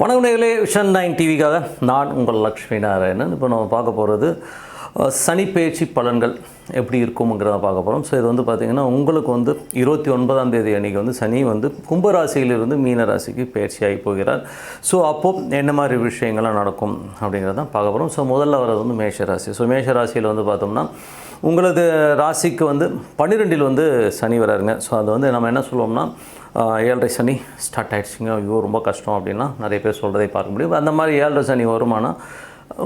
வணக்கம் நேர்களே vision nine டிவிக்காக நான் உங்கள் லக்ஷ்மி நாராயணன். இப்போ நம்ம பார்க்க போகிறது சனி பேச்சு பலன்கள் எப்படி இருக்குங்கிறத பார்க்க போகிறோம் ஸோ இது வந்து பார்த்திங்கன்னா உங்களுக்கு வந்து இருபத்தி ஒன்பதாம் தேதி அன்றைக்கி வந்து சனி வந்து கும்பராசியிலிருந்து மீனராசிக்கு பயிற்சியாகி போகிறார். ஸோ அப்போது என்ன மாதிரி விஷயங்கள்லாம் நடக்கும் அப்படிங்கிறதான் பார்க்க போகிறோம் ஸோ முதல்ல வர்றது வந்து மேஷராசி. ஸோ மேஷராசியில் வந்து பார்த்தோம்னா உங்களது ராசிக்கு வந்து பன்னிரெண்டில் வந்து சனி வராருங்க. ஸோ அது வந்து நம்ம என்ன சொல்லுவோம்னா ஏழரை சனி ஸ்டார்ட் ஆகிடுச்சிங்க ஐயோ ரொம்ப கஷ்டம் அப்படின்னா நிறைய பேர் சொல்கிறதை பார்க்க முடியும். அந்த மாதிரி ஏழரை சனி வருமானால்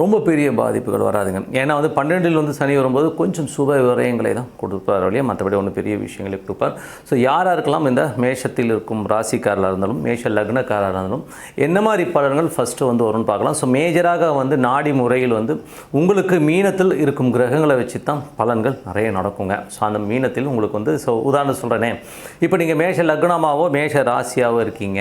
ரொம்ப பெரிய பாதிப்புகள் வராதுங்க. ஏன்னா வந்து பன்னெண்டில் வந்து சனி வரும்போது கொஞ்சம் சுப விரயங்களை தான் கொடுப்பார் வழியாக மற்றபடி ஒன்றும் பெரிய விஷயங்களை கொடுப்பார். ஸோ யாராக இருக்கலாம் இந்த மேஷத்தில் இருக்கும் ராசிக்காரராக இருந்தாலும் மேஷ லக்னக்காரராக இருந்தாலும் என்ன மாதிரி பலன்கள் ஃபஸ்ட்டு வந்து வரும்னு பார்க்கலாம். ஸோ மேஜராக வந்து நாடி முறையில் வந்து உங்களுக்கு மீனத்தில் இருக்கும் கிரகங்களை வச்சு தான் பலன்கள் நிறைய நடக்குங்க. ஸோ அந்த மீனத்தில் உங்களுக்கு வந்து ஸோ உதாரணம் சொல்கிறேனே இப்போ நீங்கள் மேஷ லக்னமாவோ மேஷ ராசியாவோ இருக்கீங்க.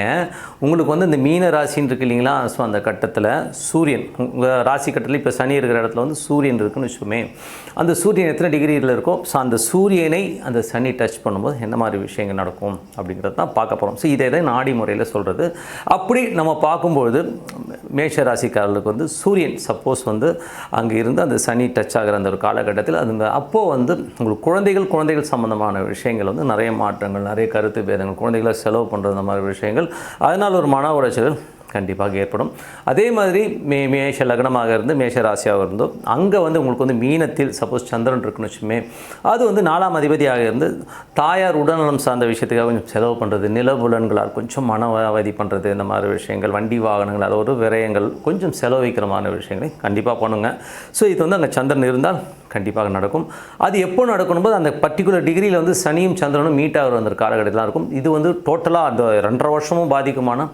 உங்களுக்கு வந்து இந்த மீன ராசின்னு இருக்கு இல்லைங்களா? ஸோ அந்த கட்டத்தில் சூரியன் உங்கள் ராசி கட்டத்தில் இப்போ சனி இருக்கிற இடத்துல வந்து சூரியன் இருக்குன்னு வச்சுக்கோமே அந்த சூரியன் எத்தனை டிகிரியில் இருக்கோ ஸோ அந்த சூரியனை அந்த சனி டச் பண்ணும்போது என்ன மாதிரி விஷயங்கள் நடக்கும் அப்படிங்கிறது தான் பார்க்க போகிறோம் ஸோ இதை தான் நாடி முறையில் சொல்கிறது அப்படி நம்ம பார்க்கும்பொழுது மேஷ ராசிக்காரர்களுக்கு வந்து சூரியன் சப்போஸ் வந்து அங்கே இருந்து அந்த சனி டச் ஆகிற அந்த ஒரு காலகட்டத்தில் அது அப்போது வந்து உங்களுக்கு குழந்தைகள் குழந்தைகள் சம்மந்தமான விஷயங்கள் வந்து நிறைய மாற்றங்கள் நிறைய கருத்து பேதங்கள் குழந்தைகளை செலவு பண்ணுறது அந்த மாதிரி விஷயங்கள். அதனால் ஒரு மன உளைச்சல் கண்டிப்பாக ஏற்படும். அதே மாதிரி மே மேஷ லக்னமாக இருந்து மேஷ ராசியாக இருந்தோ அங்கே வந்து உங்களுக்கு வந்து மீனத்தில் சப்போஸ் சந்திரன் இருக்குன்னு வச்சுமே அது வந்து நாலாம் அதிபதியாக இருந்து தாயார் உடல்நலம் சார்ந்த விஷயத்துக்காக கொஞ்சம் செலவு பண்ணுறது நிலபுலன்களால் கொஞ்சம் மன அவதி பண்ணுறது இந்த மாதிரி விஷயங்கள் வண்டி வாகனங்கள் அது ஒரு விரயங்கள் கொஞ்சம் செலவழிக்கிறமான விஷயங்களை கண்டிப்பாக பண்ணுங்க. ஸோ இது வந்து அங்கே சந்திரன் இருந்தால் கண்டிப்பாக நடக்கும். அது எப்போ நடக்கணும் போது அந்த பர்டிகுலர் டிகிரியில் வந்து சனியும் சந்திரனும் மீட் ஆகிற அந்த காலகட்டத்தில் இருக்கும். இது வந்து டோட்டலாக அந்த ரெண்டரை வருஷமும் பாதிக்குமான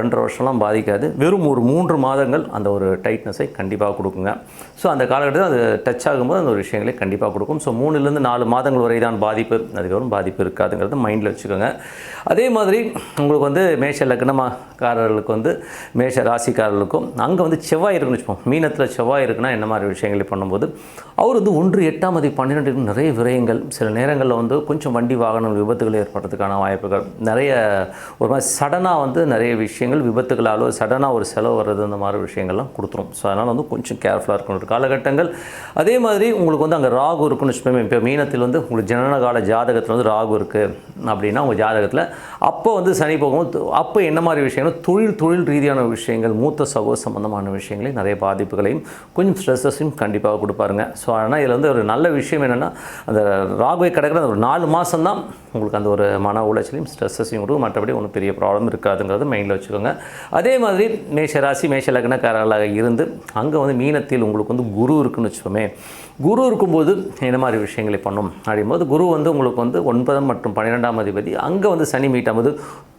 ரெண்டரை வருஷம்லாம் பாதிக்காது. வெறும் ஒரு மூன்று மாதங்கள் அந்த ஒரு டைட்னஸை கண்டிப்பாக கொடுக்குங்க. ஸோ அந்த காலகட்டத்தில் அது டச் ஆகும்போது அந்த ஒரு விஷயங்களை கண்டிப்பாக கொடுக்கும். ஸோ மூணுலேருந்து நாலு மாதங்கள் வரை தான் பாதிப்பு. அதுக்கப்புறம் பாதிப்பு இருக்காதுங்கிறது மைண்டில் வச்சுக்கோங்க. அதே மாதிரி உங்களுக்கு வந்து மேஷ லக்னமாக்காரர்களுக்கு வந்து மேஷ ராசிக்காரர்களுக்கும் அங்கே வந்து செவ்வாய் இருக்குன்னு வச்சுப்போம். மீனத்தில் செவ்வாய் இருக்குன்னா என்ன மாதிரி விஷயங்களை பண்ணும்போது அவர் வந்து ஒன்று எட்டாம் மதி பன்னிரெண்டு நிறைய விரயங்கள். சில நேரங்களில் வந்து கொஞ்சம் வண்டி வாகனம் விபத்துகள் ஏற்படுறதுக்கான வாய்ப்புகள். நிறைய ஒரு மாதிரி சடனாக வந்து நிறைய விஷயம் விஷயங்கள் விபத்துகளாலோ சடனாக ஒரு செலவு வர்றது இந்த மாதிரி விஷயங்கள்லாம் கொடுத்துரும். ஸோ அதனால் வந்து கொஞ்சம் கேர்ஃபுல்லாக இருக்கணும். ஒரு காலகட்டங்கள் அதே மாதிரி உங்களுக்கு வந்து அங்கே ராகு இருக்குன்னு வச்சுப்போமே இப்போ மீனத்தில் வந்து உங்களுக்கு ஜனனகால ஜாதகத்தில் வந்து ராகு இருக்குது அப்படின்னா உங்கள் ஜாதகத்தில் அப்போ வந்து சனி போகும்போது அப்போ என்ன மாதிரி விஷயங்கள்? தொழில் தொழில் ரீதியான விஷயங்கள் மூத்த சகோ சம்பந்தமான விஷயங்களையும் நிறைய பாதிப்புகளையும் கொஞ்சம் ஸ்ட்ரெஸ்ஸஸையும் கண்டிப்பாக கொடுப்பாருங்க. ஸோ ஆனால் இதில் வந்து ஒரு நல்ல விஷயம் என்னென்னா அந்த ராகுவை கிடக்கிற ஒரு நாலு மாதம் தான் உங்களுக்கு அந்த ஒரு மன உளைச்சலையும் ஸ்ட்ரெஸ்ஸஸையும் கொடுக்கும் மற்றபடி ஒன்றும் பெரிய ப்ராப்ளம் இருக்காதுங்கிறது மைண்டில் வச்சுக்கோங்க. அதே மாதிரி மேஷ ராசி மேஷ லக்னக்காரர்களாக இருந்து அங்கே வந்து மீனத்தில் உங்களுக்கு வந்து குரு இருக்குன்னு வச்சுக்கோமே. குரு இருக்கும்போது என்ன மாதிரி விஷயங்களை பண்ணும். அப்படிங்கும்போது குரு வந்து உங்களுக்கு வந்து ஒன்பதாம் மற்றும் பன்னிரெண்டாம் அதிபதி. அங்கே வந்து சனி மீட்டாகும்போது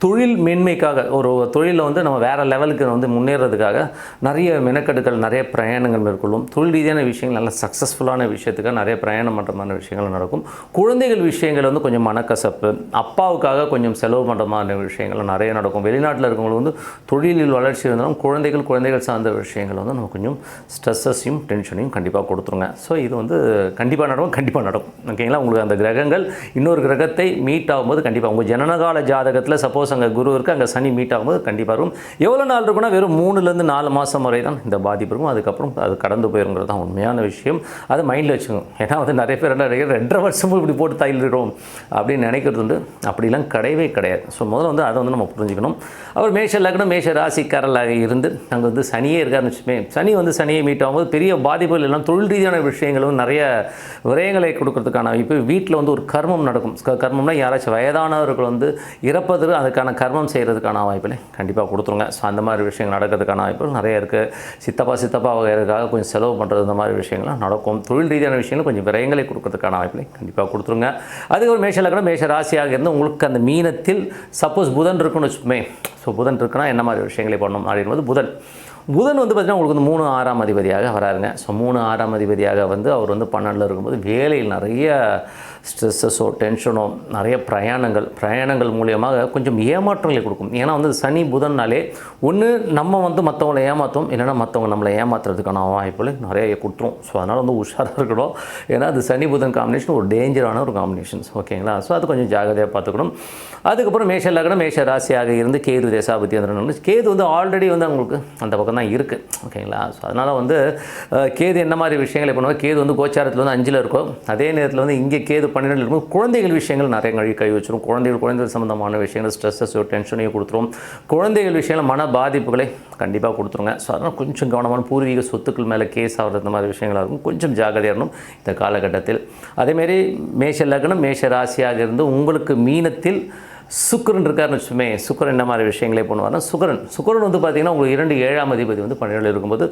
தொழில் மேன்மைக்காக ஒரு தொழிலில் வந்து நம்ம வேறு லெவலுக்கு வந்து முன்னேறதுக்காக நிறைய மெனக்கெடுகள் நிறைய பிரயாணங்கள் மேற்கொள்ளும். தொழில் ரீதியான விஷயங்கள் நல்ல சக்ஸஸ்ஃபுல்லான விஷயத்துக்காக நிறைய பிரயாணம் பண்ணுற மாதிரி விஷயங்கள் நடக்கும். குழந்தைகள் விஷயங்கள் வந்து கொஞ்சம் மனக்கசப்பு அப்பாவுக்காக கொஞ்சம் செலவு பண்ணுற மாதிரி விஷயங்கள் நிறைய நடக்கும். வெளிநாட்டில் இருக்கவங்களுக்கு வந்து தொழிலில் வளர்ச்சி இருந்தாலும் குழந்தைகள் குழந்தைகள் சார்ந்த விஷயங்கள் வந்து நம்ம கொஞ்சம் ஸ்ட்ரெஸ்ஸஸையும் டென்ஷனையும் கண்டிப்பாக கொடுத்துருங்க. ஸோ இது வந்து கண்டிப்பாக நடக்கும் கண்டிப்பாக நடக்கும். ஓகேங்களா உங்களுக்கு அந்த கிரகங்கள் இன்னொரு கிரகத்தை மீட் ஆகும்போது கண்டிப்பாக உங்கள் ஜனனகால ஜாதகத்தில் சப்போஸ் அங்கே குரு இருக்குது அங்கே சனி மீட் ஆகும்போது கண்டிப்பாக இருக்கும் எவ்வளோ நாள் இருக்குன்னா வெறும் மூணுலேருந்து நாலு மாதம் வரை தான் இந்த பாதிப்பு இருக்கும். அதுக்கப்புறம் அது கடந்து போயிருங்கிறது தான் உண்மையான விஷயம். அதை மைண்டில் வச்சுக்கோங்க. ஏன்னா வந்து நிறைய பேர் என்ன நினைக்கிறேன் ரெண்டரை வருஷமும் இப்படி போட்டு தைலிடுறோம் அப்படின்னு நினைக்கிறது உண்டு. அப்படிலாம் கிடையவே கிடையாது. ஸோ முதல்ல வந்து அதை வந்து நம்ம புரிஞ்சுக்கணும். அவர் மேஷ லக்னம் மேஷ ராசிக்காரலாக இருந்து அங்கே வந்து சனியே இருக்காருன்னு வச்சுமே சனி வந்து சனியை மீட் ஆகும்போது பெரிய பாதிப்புகள் எல்லாம் தொழில் ரீதியான விஷயங்களும் நிறைய விரயங்களை கொடுக்கறதுக்கான இப்போ வீட்டில் வந்து ஒரு கர்மம் நடக்கும். கர்மம்னா யாராச்சும் வயதானவர்கள் வந்து இறப்பதற்கு அதுக்கான கர்மம் செய்கிறதுக்கான வாய்ப்புகளை கண்டிப்பாக கொடுத்துருங்க. ஸோ அந்த மாதிரி விஷயங்கள் நடக்கிறதுக்கான வாய்ப்புகள் நிறைய இருக்குது சித்தப்பா சித்தப்பா வகைக்காக கொஞ்சம் செலவு பண்ணுறது இந்த மாதிரி விஷயங்கள்லாம் நடக்கும். தொழில் ரீதியான விஷயங்கள் கொஞ்சம் விரயங்களை கொடுக்கறதுக்கான வாய்ப்புகளை கண்டிப்பாக கொடுத்துருங்க. அதுக்கு ஒரு மேஷ லக்னம் மேஷ ராசியாக இருந்து உங்களுக்கு அந்த மீனத்தில் சப்போஸ் புதன் இருக்குன்னு வச்சுமே ஸோ புதன் இருக்குன்னா என்ன மாதிரி விஷயங்களை பண்ணணும் அப்படின்போது புதன். புதன் வந்து பார்த்திங்கன்னா உங்களுக்கு வந்து மூணு ஆறாம் அதிபதியாக வராருங்க. ஸோ மூணு ஆறாம் அதிபதியாக வந்து அவர் வந்து பன்னெண்டில் இருக்கும்போது வேலையில் நிறைய ஸ்ட்ரெஸ்ஸஸோ டென்ஷனோ நிறைய பிரயாணங்கள் பிரயாணங்கள் மூலியமாக கொஞ்சம் ஏமாற்றங்களை கொடுக்கும். ஏன்னா வந்து சனி புதன்னாலே ஒன்று நம்ம வந்து மற்றவங்களை ஏமாற்றும் இல்லைன்னா மற்றவங்க நம்மளை ஏமாத்துறதுக்கான வாய்ப்புகள் நிறைய கொடுத்துரும். ஸோ அதனால் வந்து உஷாராக இருக்கணும். ஏன்னா அது சனி புதன் காம்பினேஷன் ஒரு டேஞ்சரான ஒரு காம்பினேஷன்ஸ் ஓகேங்களா ஸோ அது கொஞ்சம் ஜாகிரதையாக பார்த்துக்கணும். அதுக்கப்புறம் மேஷ லக்னம் மேஷ ராசியாக இருந்து கேது தேசாபதி அந்த கேது வந்து ஆல்ரெடி வந்து அவங்களுக்கு அந்த பக்கம் தான் இருக்குது ஓகேங்களா ஸோ அதனால் வந்து கேது என்ன மாதிரி விஷயங்களை பண்ணுவோம் கேது வந்து கோச்சாரத்தில் வந்து அஞ்சில் இருக்கும். அதே நேரத்தில் வந்து இங்கே கேது பன்னிரெண்டு இருக்கும் குழந்தைகள் விஷயங்கள் நிறைய கழி கை வச்சிரும். குழந்தைகள் குழந்தைகள் சம்மந்தமான விஷயங்கள் ஸ்ட்ரெஸ்ஸஸோ டென்ஷனையும் கொடுத்துரும். குழந்தைகள் விஷயங்கள் மன பாதிப்புகளை கண்டிப்பாக கொடுத்துருங்க. ஸோ அதனால் கொஞ்சம் கவனமான பூர்வீக சொத்துக்கள் மேலே கேஸ் ஆகிறது இந்த மாதிரி விஷயங்களாக இருக்கும். கொஞ்சம் ஜாகிரதையாக இருக்கணும் இந்த காலகட்டத்தில். அதேமாரி மேஷ லக்னம் மேஷ ராசியாக இருந்து உங்களுக்கு மீனத்தில் சுக்கரன் இருக்காருன்னு வச்சுமே சுக்கரன் என்ன மாதிரி விஷயங்களே பண்ணுவார்னா சுக்கரன். சுக்கரன் வந்து பார்த்திங்கன்னா உங்களுக்கு இரண்டு ஏழாம் அதிபதி வந்து பன்னிரெண்டு இருக்கும்போது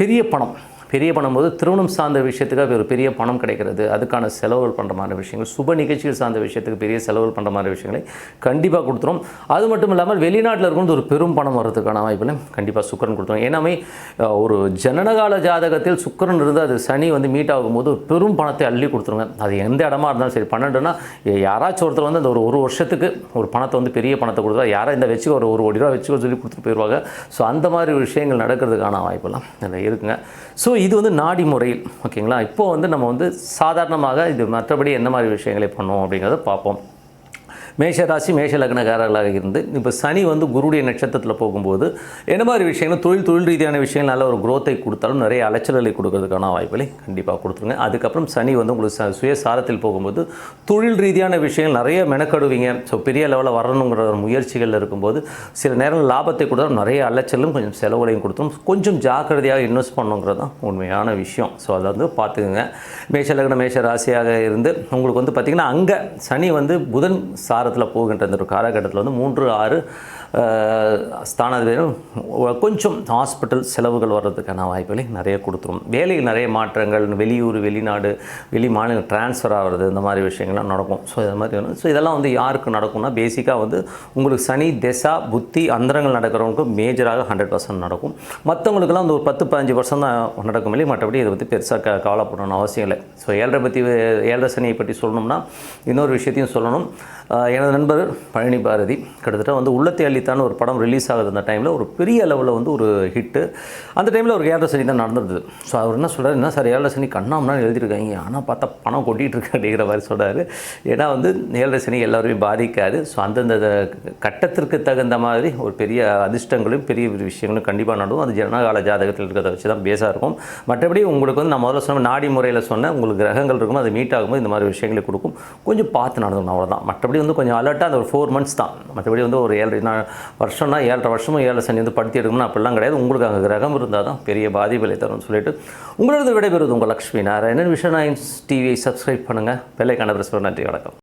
பெரிய பணம். பெரிய பணம் போது திருமணம் சார்ந்த விஷயத்துக்காக ஒரு பெரிய பணம் கிடைக்கிறது. அதுக்கான செலவுகள் பண்ணுற மாதிரி விஷயங்கள் சுப நிகழ்ச்சிகள் சார்ந்த விஷயத்துக்கு பெரிய செலவுகள் பண்ணுற மாதிரி விஷயங்களை கண்டிப்பாக கொடுத்துரும். அது மட்டும் இல்லாமல் வெளிநாட்டில் இருக்கும்போது ஒரு பெரும் பணம் வர்றதுக்கான வாய்ப்புகளை கண்டிப்பாக சுக்கரன் கொடுத்துரும். ஏன்னாமே ஒரு ஜனனகால ஜாதகத்தில் சுக்கரன் இருந்து அது சனி வந்து மீட் ஆகும்போது ஒரு பெரும் பணத்தை அள்ளி கொடுத்துருங்க. அது எந்த இடமா இருந்தாலும் சரி. பன்னெண்டுனா யாராச்சும் ஒருத்தர் வந்து அந்த ஒரு ஒரு வருஷத்துக்கு ஒரு பணத்தை வந்து பெரிய பணத்தை கொடுத்தா யாரும் இந்த வச்சுக்க ஒரு ஒரு கோடி ரூபா வச்சுக்க சொல்லி கொடுத்துட்டு போயிடுவாங்க ஸோ அந்த மாதிரி விஷயங்கள் நடக்கிறதுக்கான வாய்ப்பெல்லாம் அதில் இருக்குங்க. ஸோ இது வந்து நாடி முறையில் ஓகேங்களா? இப்போ வந்து நம்ம வந்து சாதாரணமாக இது மற்றபடி என்ன மாதிரி விஷயங்களை பண்ணுவோம் அப்படிங்கிறத பார்ப்போம். மேஷ ராசி மேஷ லக்னக்காரர்களாக இருந்து இப்போ சனி வந்து குருடைய நட்சத்திரத்தில் போகும்போது என்ன மாதிரி விஷயங்கள் தொழில் தொழில் ரீதியான விஷயங்கள் நல்ல ஒரு குரோத்தை கொடுத்தாலும் நிறைய அலைச்சல்களை கொடுக்கறதுக்கான வாய்ப்புகளை கண்டிப்பாக கொடுத்துருங்க. அதுக்கப்புறம் சனி வந்து உங்களுக்கு ச- சுயசாரத்தில் போகும்போது தொழில் ரீதியான விஷயங்கள் நிறைய மெனக்கடுவீங்க. ஸோ பெரிய லெவலில் வரணுங்கிற ஒரு முயற்சிகளில் இருக்கும்போது சில நேரம் லாபத்தை கொடுத்தாலும் நிறைய அலைச்சலும் கொஞ்சம் செலவுகளையும் கொடுத்துரும். கொஞ்சம் ஜாக்கிரதையாக இன்வெஸ்ட் பண்ணுங்கிறது தான் உண்மையான விஷயம். ஸோ அதை வந்து பார்த்துக்குங்க. மேஷ லக்ன மேஷ ராசியாக இருந்து உங்களுக்கு வந்து பார்த்திங்கன்னா அங்கே சனி வந்து புதன் சாரத்தில் போகின்ற இந்த ஒரு காலகட்டத்தில் வந்து மூன்று ஆறு ஸ்தானாதிபதியும் கொஞ்சம் ஹாஸ்பிட்டல் செலவுகள் வர்றதுக்கான வாய்ப்புகளை நிறைய கொடுத்துரும். வேலையில் நிறைய மாற்றங்கள் வெளியூர் வெளிநாடு வெளி மாநிலம் ட்ரான்ஸ்ஃபர் ஆகிறது இந்த மாதிரி விஷயங்கள்லாம் நடக்கும். ஸோ இது மாதிரி ஸோ இதெல்லாம் வந்து யாருக்கு நடக்கும்னா பேசிக்காக வந்து உங்களுக்கு சனி திசா புத்தி அந்தரங்கள் நடக்கிறவங்களுக்கு மேஜராக ஹண்ட்ரட் பர்சன்ட் நடக்கும். மற்றவங்களுக்குலாம் வந்து ஒரு பத்து பதினஞ்சு பர்சன்ட் தான் நடக்கும். இல்லை மற்றபடி இதை பற்றி பெருசாக க கவலைப்படணும்னு அவசியம் இல்லை. ஸோ ஏழரை பற்றி ஏழரை சனியை பற்றி சொல்லணும்னா இன்னொரு விஷயத்தையும் சொல்லணும். எனது நண்பர் பழனி பாரதி கிட்டத்தட்ட வந்து உள்ளத்தை அள்ளித்தான் ஒரு படம் ரிலீஸ் ஆகுது அந்த டைமில் ஒரு பெரிய லெவலில் வந்து ஒரு ஹிட்டு அந்த டைமில் ஒரு ஏழரை சனி தான் நடந்திருந்தது ஸோ அவர் என்ன சொல்கிறார் என்ன சார் ஏழரை சனி கண்ணாமனா எழுதியிருக்காங்க ஆனால் பார்த்தா பணம் கொட்டிகிட்டு இருக்கு அப்படிங்கிற மாதிரி சொல்கிறார் ஏன்னா வந்து ஏழரை சனி எல்லாருமே பாதிக்காது. ஸோ அந்தந்த கட்டத்திற்கு தகுந்த மாதிரி ஒரு பெரிய அதிர்ஷ்டங்களும் பெரிய பெரிய விஷயங்களும் கண்டிப்பாக நடவும் அது ஜனகால ஜாதகத்தில் இருக்கிறத வச்சு தான் பேஸாக இருக்கும். மற்றபடி உங்களுக்கு வந்து நான் முதல்ல சொன்ன நாடி முறையில் சொன்னேன் உங்களுக்கு கிரகங்கள் இருக்கும் அது மீட் ஆகும்போது இந்த மாதிரி விஷயங்களை கொடுக்கும். கொஞ்சம் பார்த்து நடந்துக்கணும் அவ்வளோதான் மற்றபடி வந்து கொஞ்சம் அலர்ட்டாக அந்த ஒரு ஃபோர் மந்த்ஸ் தான். மற்றபடி வந்து ஒரு ஏழரை நான் வருஷம்னா ஏழரை வருஷமும் ஏழை சனி வந்து படுத்தி எடுக்கணும்னு அப்படிலாம் கிடையாது. உங்களுக்கு அங்கே கிரகம் இருந்தால் தான் பெரிய பாதிப்புகளை தரும்னு சொல்லிட்டு உங்களது விடைபெறுவது உங்கள் லக்ஷ்மி நாராயணன். விஷன் டிவியை சப்ஸ்கிரைப் பண்ணுங்கள் பெல்லைக்கான பிரஸ் நன்றி வணக்கம்.